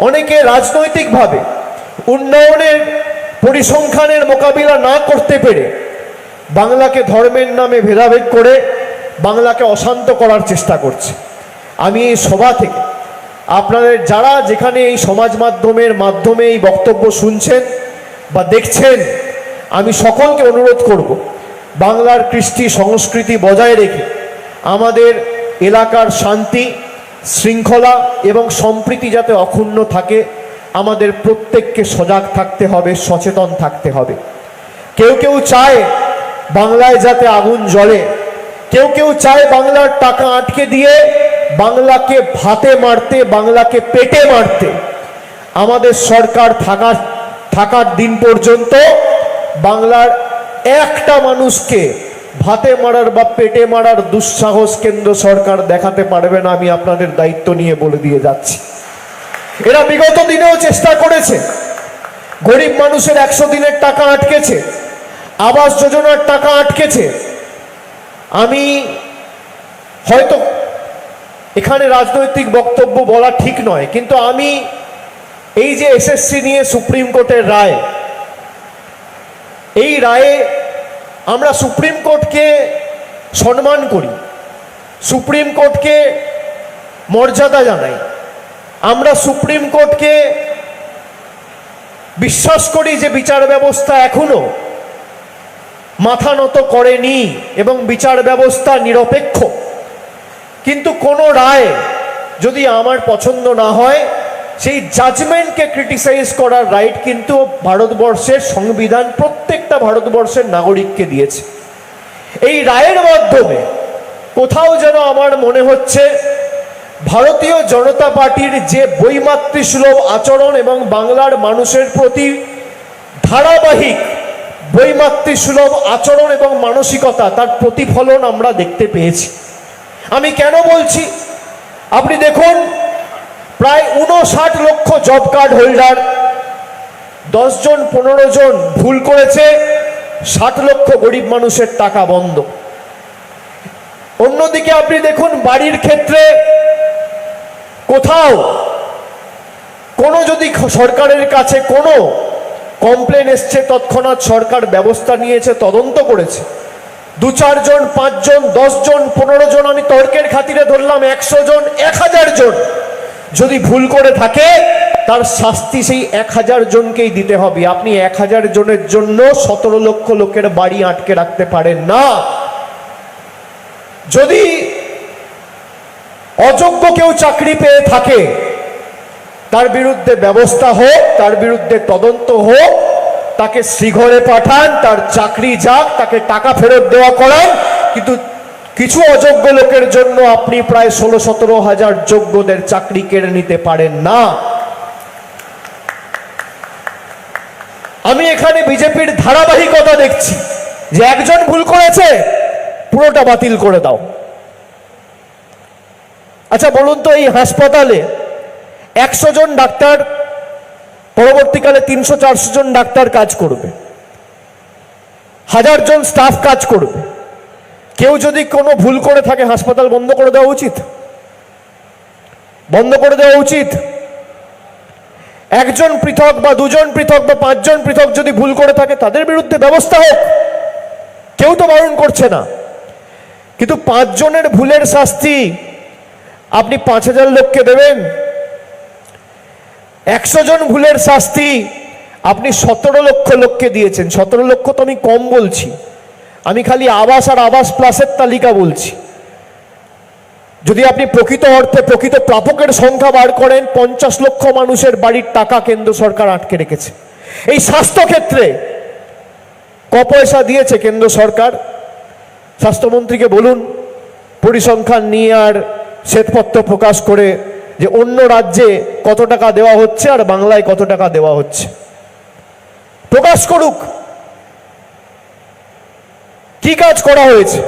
অনেকে রাজনৈতিকভাবে উন্নয়নের পরিসংখ্যানের মোকাবিলা না করতে পেরে বাংলাকে ধর্মের নামে ভেদাভেদ করে বাংলাকে অশান্ত করার চেষ্টা করছে। আমি এই সভা থেকে আপনাদের যারা যেখানে এই সমাজ মাধ্যমের মাধ্যমে এই বক্তব্য শুনছেন বা দেখছেন, আমি সকলকে অনুরোধ করব, বাংলার কৃষ্টি সংস্কৃতি বজায় রেখে আমাদের এলাকার শান্তি শৃঙ্খলা এবং সম্প্রীতি যাতে অক্ষুণ্ণ থাকে, আমাদের প্রত্যেককে সজাগ থাকতে হবে, সচেতন থাকতে হবে। কেউ কেউ চায় বাংলায় যাতে আগুন জ্বলে। কেউ কেউ চায় বাংলার টাকা আটকে দিয়ে বাংলাকে ভাতে মারতে, বাংলাকে পেটে মারতে। আমাদের সরকার থাকার থাকার দিন পর্যন্ত বাংলার একটা মানুষকে ভাতে মারার বা পেটে মারার দুঃসাহস কেন্দ্র সরকার দেখাতে পারবে না, আমি আপনাদের দায়িত্ব নিয়ে বলে দিয়ে যাচ্ছি। এরা বিগত দিনেও চেষ্টা করেছে। গরিব মানুষের একশো দিনের টাকা আটকেছে। আবাস যোজনার টাকা আটকেছে। আমি হয়তো এখানে রাজনৈতিক বক্তব্য বলা ঠিক নয়, কিন্তু আমি এই যে এসএসসি নিয়ে সুপ্রিম কোর্টের রায়, এই রায়ে আমরা সুপ্রিম কোর্টকে সম্মান করি, সুপ্রিম কোর্টকে মর্যাদা জানাই, আমরা সুপ্রিম কোর্টকে বিশ্বাস করি যে বিচার ব্যবস্থা এখনও মাথা নত করেনি এবং বিচার ব্যবস্থা নিরপেক্ষ। কিন্তু কোনো রায় যদি আমার পছন্দ না হয় সেই জাজমেন্টকে ক্রিটিসাইজ করার রাইট কিন্তু ভারতবর্ষের সংবিধান প্রত্যেকটা ভারতবর্ষের নাগরিককে দিয়েছে। এই রায়ের মাধ্যমে কোথাও যেন আমার মনে হচ্ছে ভারতীয় জনতা পার্টির যে বৈমাতৃসুলভ আচরণ এবং বাংলার মানুষের প্রতি ধারাবাহিক বৈমাতৃসুলভ আচরণ এবং মানসিকতা, তার প্রতিফলন আমরা দেখতে পেয়েছি। আমি কেন বলছি? আপনি দেখুন প্রায় উনষাট লক্ষ জব কার্ড হোল্ডার জন পনেরো জন ভুল করেছে, ষাট লক্ষ গরিব মানুষের টাকা বন্ধ। অন্যদিকে আপনি দেখুন, বাড়ির ক্ষেত্রে কোথাও কোনো যদি সরকারের কাছে কোনো কমপ্লেন এসছে, তৎক্ষণাৎ সরকার ব্যবস্থা নিয়েছে, তদন্ত করেছে। দু চারজন, পাঁচজন, দশজন পনেরো জন আমি তর্কের খাতিরে ধরলাম, একশো জন, এক হাজার জন যদি ভুল করে থাকে, তার শাস্তি সেই এক হাজার জনকেই দিতে হবে। আপনি এক হাজার জনের জন্য সতেরো লক্ষ লোকের বাড়ি আটকে রাখতে পারেন না। যদি অযোগ্য কেউ চাকরি পেয়ে থাকে, তার বিরুদ্ধে ব্যবস্থা হোক, তার বিরুদ্ধে তদন্ত হোক, তাকে শ্রীঘরে পাঠান, তার চাকরি যাক, তাকে টাকা ফেরত দেওয়া করান, কিন্তু কিছু অযোগ্য লোকের জন্য আপনি প্রায় ষোলো সতেরো হাজার যোগ্যদের চাকরি কেড়ে নিতে পারেন না। আমি এখানে বিজেপির ধারাবাহিকতা দেখছি। যে একজন ভুল করেছে, পুরোটা বাতিল করে দাও। আচ্ছা বলুন তো এই হাসপাতালে একশো জন ডাক্তার, পরবর্তীকালে তিনশো চারশো জন ডাক্তার কাজ করবে। হাজার জন স্টাফ কাজ করবে। কেউ যদি কোনো ভুল করে থাকে, হাসপাতাল বন্ধ করে দেওয়া উচিত? বন্ধ করে দেওয়া উচিত? একজন পৃথক বা দুজন পৃথক বা পাঁচজন পৃথক যদি ভুল করে থাকে, তাদের বিরুদ্ধে ব্যবস্থা হোক। কেউ তো বারণ করছে না। কিন্তু পাঁচজনের ভুলের শাস্তি আপনি পাঁচ হাজার লোককে দেবেন। একশো জন ভুলের শাস্তি আপনি সতেরো লক্ষ লোককে দিয়েছেন। সতেরো লক্ষ তো আমি কম বলছি। আমি খালি আবাস আর আবাস প্লাসের তালিকা বলছি। যদি আপনি প্রকৃত অর্থে প্রকৃত প্রাপকের সংখ্যা বার করেন, পঞ্চাশ লক্ষ মানুষের বাড়ির টাকা কেন্দ্র সরকার আটকে রেখেছে। এই স্বাস্থ্যক্ষেত্রে ক পয়সা দিয়েছে কেন্দ্র সরকার? স্বাস্থ্যমন্ত্রীকে বলুন, পরিসংখ্যান নিয়ে আর শ্বেতপত্র প্রকাশ করে যে অন্য রাজ্যে কত টাকা দেওয়া হচ্ছে আর বাংলায় কত টাকা দেওয়া হচ্ছে। প্রকাশ করুক। কি কাজ করা হয়েছে?